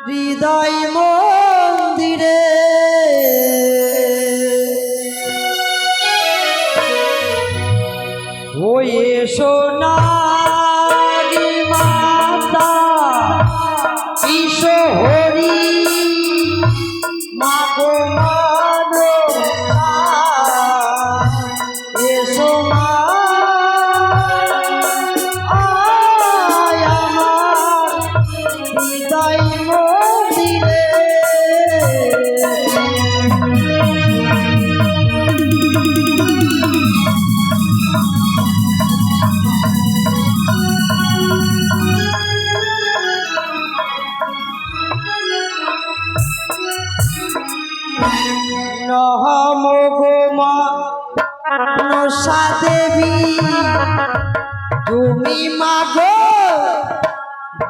হৃদয় মো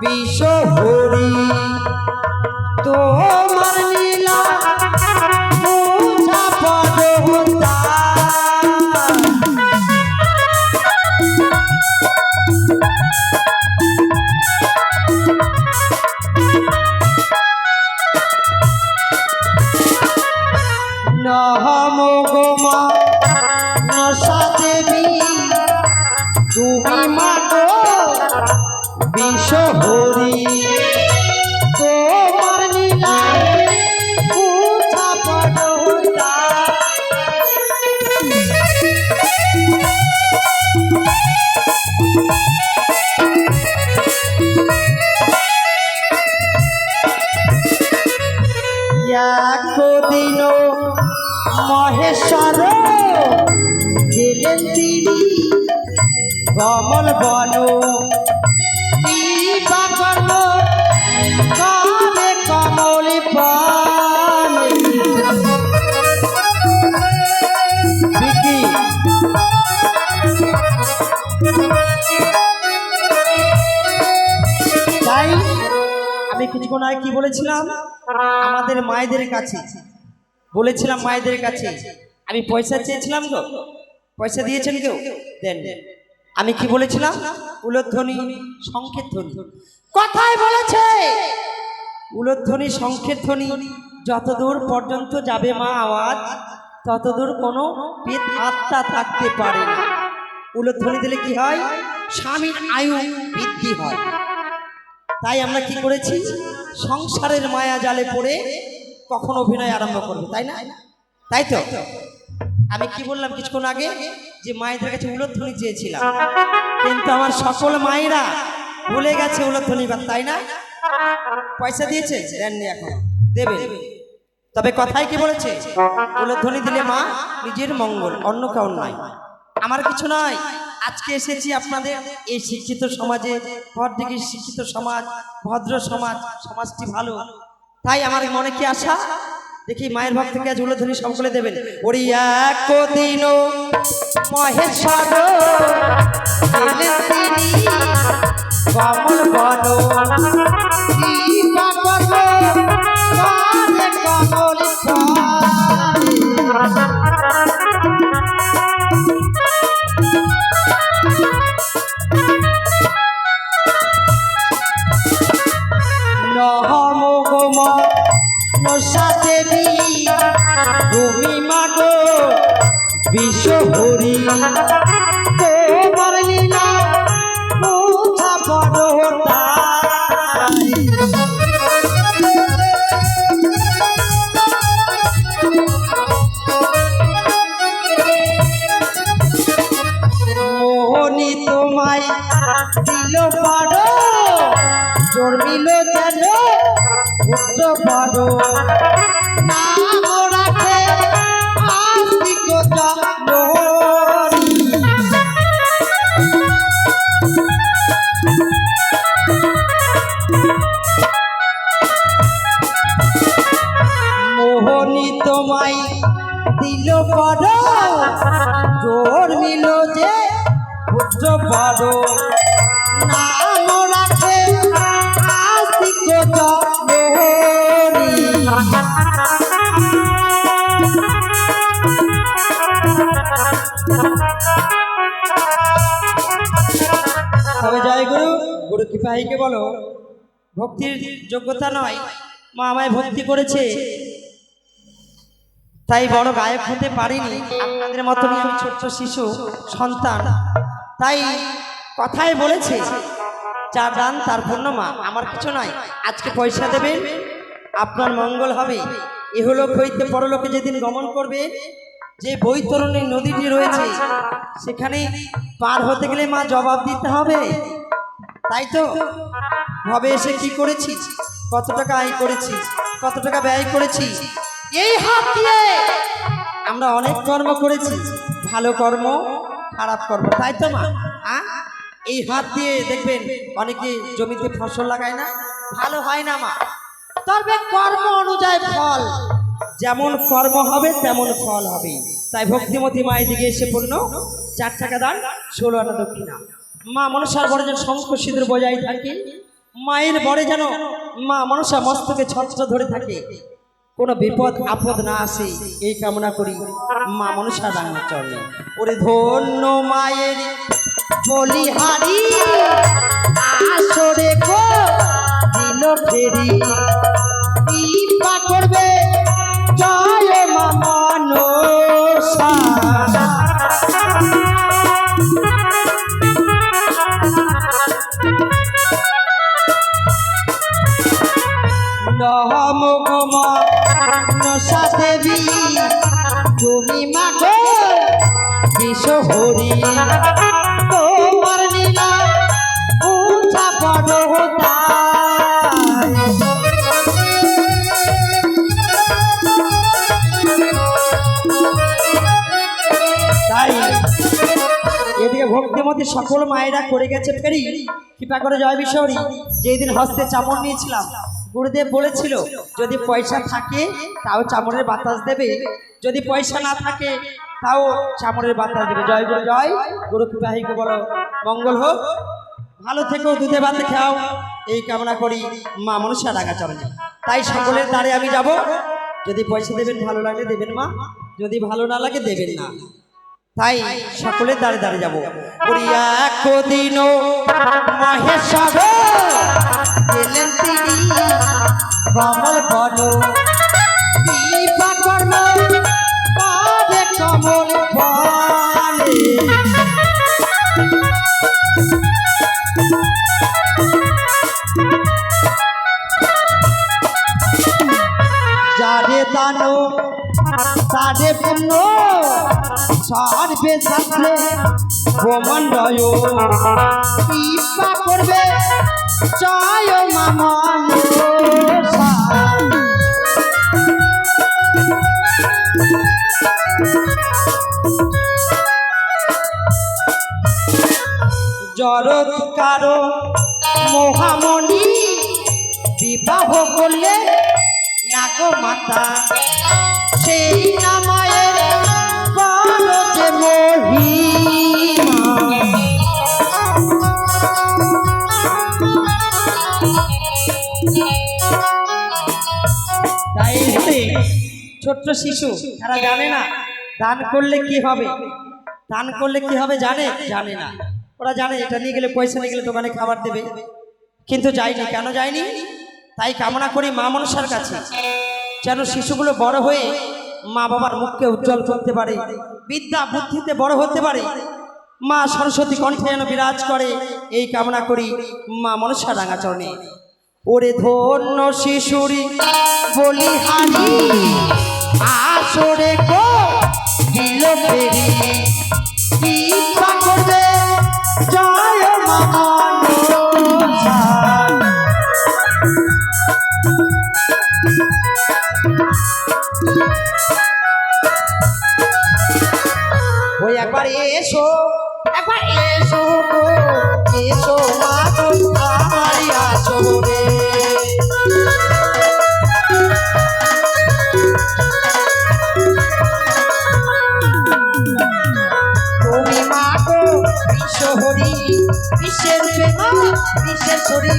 বিশ্বহরি তোমার লীলা পদতা নসা দেবী তুমি মাগো বিশ্বহরি তোমার লীলা একদিন মহেশ্বর গেলেন তিনি। কমল বন তাই আমি কিছুক্ষণ আগে কি বলেছিলাম? আমাদের মায়েদের কাছে। বলেছিলাম মায়েদের কাছে। আমি পয়সা চেয়েছিলাম তো পয়সা দিয়েছেন কেউ? দেন। আমি কি বলেছিলাম? উলোধ্বনি সংকেত ধ্বনি কথাই বলেছে! উলোধ্বনি সংকেত ধ্বনি যতদূর পর্যন্ত যাবে মা আওয়াজ, ততদূর কোনো পেট আত্মা থাকতে পারে না। উলোধ্বনি দিলে কি হয়? স্বামীর আয়ু বৃদ্ধি হয়। তাই আমরা কি করেছি? সংসারের মায়া জালে পড়ে কখন অভিনয় আরম্ভ করবে, তাই না? তাই তো? আমি কি বললাম কিছুক্ষণ আগে? যে মায়েদের কাছে উলোধ্বনি চেয়েছিলাম। কিন্তু আমার সকল মায়েরা ভুলে গেছে উলোধ্বনি বা তাই না? পয়সা দিয়েছে? দেননি এখন। দেবে। তবে কথাই কি বলেছে? উলোধ্বনি দিলে মা নিজের মঙ্গল, অন্য কাউর নয়। আমার কিছু নয়। আজকে এসেছি আপনাদের এই শিক্ষিত সমাজে ভরদিঘির শিক্ষিত সমাজ, ভদ্র সমাজ, সমাজটি ভালো। তাই আমার মনে কি আশা? দেখি মায়ের ভক্তকে আজ উলোধ্বনি সকলে দেবেন। ওরি একদিন গোম নসা দেবী তুমি মাগো বিশ্বহরি তোমার লীলা বুঝা বড়তা মোহনী তোমায় দিল পারো জন্মিল যেন পুত্র পারো নাম রাখে আস্তিক মোহনী তোমায় দিল পর জোর মিল যে পুত্র বড় নাম কৃপাহীকে বলো, ভক্তির যোগ্যতা নয়, মা আমায় ভক্তি করেছে। তাই বড় গায়ক হতে পারিনি, আপনাদের আমি ছোট্ট শিশু, সন্তান। তাই কথায় বলেছে যার দান তার পূর্ণ মা, আমার কিছু নয়, আজকে পয়সা দেবেন, আপনার মঙ্গল হবে। এহলোক হইতে পরলোকে যেদিন গমন করবে, যে বৈতরণী নদীটি রয়েছে সেখানে পার হতে গেলে মা জবাব দিতে হবে। তাই তো? ভবে এসে কি করেছি কত টাকা আয় করেছি কত টাকা ব্যয় করেছি এই হাত দিয়ে আমরা অনেক কর্ম করেছি। ভালো কর্ম, খারাপ কর্ম, তাই তো মা? এই হাত দিয়ে দেখবেন অনেকে জমিতে ফসল লাগায় না? ভালো হয় না মা। তবে কর্ম অনুযায়ী ফল। যেমন কর্ম হবে, তেমন ফল হবে। তাই ভক্তিমতী মায়ের দিকে এসে পড়ল চার টাকা দান, ষোলো আনা দক্ষিণা। মা মনসার বড় যেন শঙ্খ সিঁদুর বজায় থাকে, মায়ের বড়ে যেন মা মনসা মস্তকে ছত্র ধরে থাকে। কোনো বিপদ, আপদ না আসে, এই কামনা করি মা মনসা রান্না চলে ওরে ধন্য মায়ের বলিহারি আসরে গো দিল ফেরি। মনসা দেবী তুমি তোমার উঠা বড় হতায় তাই এদিকে ভক্তিমতী সকল মায়েরা করে গেছে ফেরি। কৃপা করে জয় বিশ্বরী। যেই দিন হস্তে চামড় নিয়েছিলাম গুরুদেব বলেছিল, যদি পয়সা থাকে, তাও চামড়ের বাতাস দেবে। যদি পয়সা না থাকে, তাও চামড়ের বাতাস দেবে। জয় গুরু জয়। গুরু কৃপাহীকে বলো। মঙ্গল হোক। ভালো থেকেও দুধে ভাতে খাও। এই কামনা করি মা মনুষ্য ডাকা চরণে তাই সকলের দ্বারে আমি যাব। যদি পয়সা দেবেন, ভালো লাগলে দেবেন মা। যদি ভালো না লাগে, দেবেন না। তাই সকলে দাঁড়ে দাঁড়ে যাব। ওরি একদিন মহেশ্বর গেলেন তিনি কমল বন সর্বে শাস্ত্রে ব্রহ্মাণ্ডয়। কৃপা করবে জয় মামন জরৎ কারও মহামণি বিবাহ করলে নাগ মাতা সেই নামায়ের ছোট্ট শিশু, তারা জানে না দান করলে কি হবে। দান করলে কি হবে জানে? জানে না। ওরা জানে এটা নিয়ে গেলে পয়সা নিয়ে গেলে দোকানে খাবার দেবে। কিন্তু যায়নি। কেন যায়নি? তাই কামনা করি মা মনসার কাছে। যেন শিশুগুলো বড় হয়ে মা বাবার মুখকে উজ্জ্বল করতে পারে। বিদ্যা বুদ্ধিতে বড় হতে পারে। মা সরস্বতী কণ্ঠে যেন বিরাজ করে, এই কামনা করি মা মনসা ডাঙা চরণে ওরে ধন্য শিশুরি, বলি আসরে গো, দিল ফেরি। করবে? জয় ওই একবার এসো একবার এসো গো, এসো মা আমারই আসরে তুমি মা গো বিশ্বহরি বিশ্বের প্রেমা বিশ্বের শরী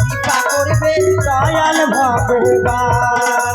কৃপা করবে দয়াল ভগবান।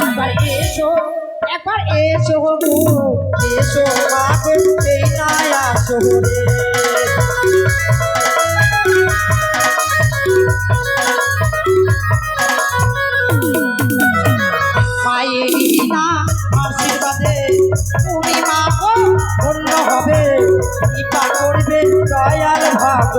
একবার এসো একবার এসো এসো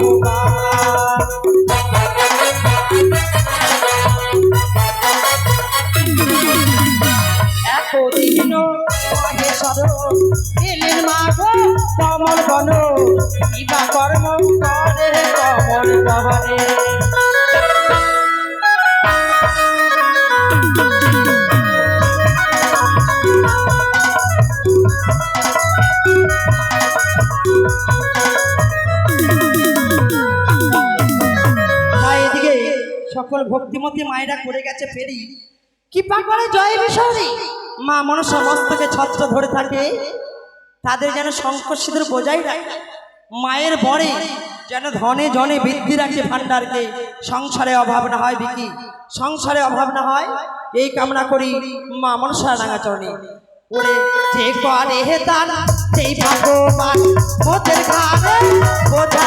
ভগবান সকল ভক্তিমতী মায়েরা করে গেছে ফেরি কৃপা করে জয় বিশ্বরী মা মনসা মস্তকে ছত্র ধরে থাকে তাদের যেন শঙ্কর বোঝাই রাখে। মায়ের বরে যেন ধনে জনে বৃদ্ধি রাখে ভান্ডারকে সংসারে অভাব না হয় বিকি সংসারে অভাব না হয়। এই কামনা করি মা মনসা রাঙাচরণে ওরে যে করে হে তার সেই ভগবান মোদের ঘরে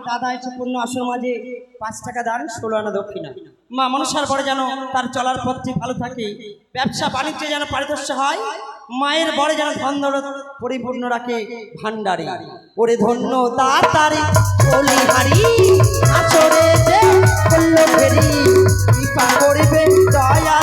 আমার দাদা এসে পূর্ণ আসর মাঝে পাঁচ টাকা দান, ষোলো আনা দক্ষিণা। মা মনসার পরে যেন তার চলার পথটি ভালো থাকে, ব্যবসা বাণিজ্যে যেন পারিদর্শ হয়, মায়ের বরে যেন ধন পরিপূর্ণ রাখে ভান্ডারে ওরে ধন্য তার তারি বলিহারি আসরে যে করল দয়াল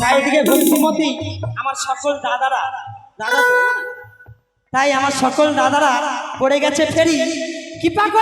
চারিদিকে ভক্তিমতি আমার সকল দাদারা দাদা তাই আমার সকল দাদারা পড়ে গেছে ফেরি। কৃপা